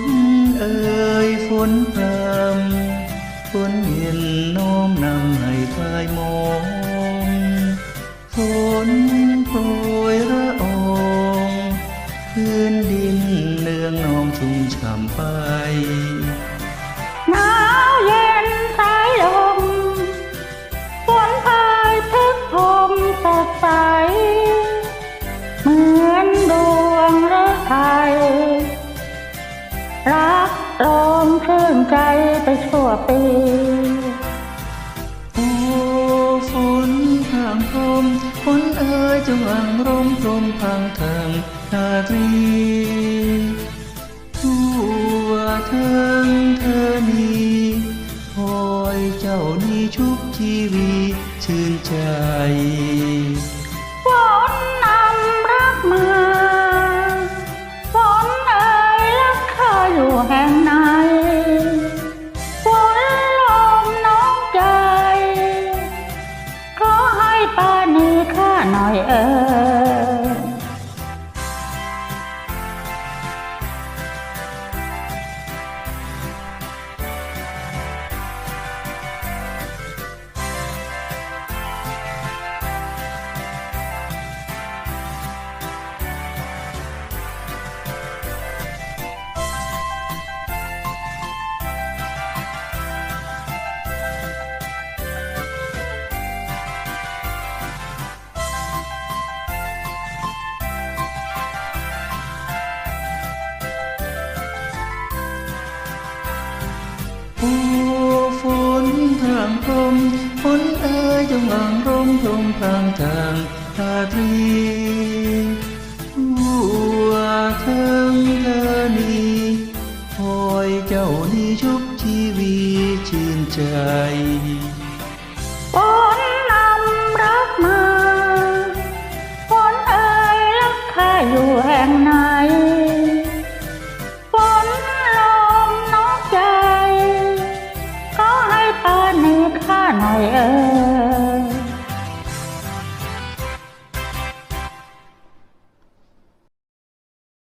นเอ่ยฝนพรำฝนเย็นน้อมนำให้คลายหมองฝนโปรยระอองพื้นดินเนืองนองชุ่มฉ่ำไป รักลมชื่นใจไปชั่วปีโอ้ฝนพรางพรมฝนเอ่ยจงหลังร่มพรมพังทางนาตรีทั่วเทิงเธอนี้คอยเจ้านี้ชุบชีวีชื่นใจ anh โอ้ฝนพรางพรมฝนเอ่ยจงหลังร่มพรมพรางทางราตรีทั่วเทิงเธอนี้คอยเจ้านี้ชุบชีวีชื่นใจ 啊，来啊！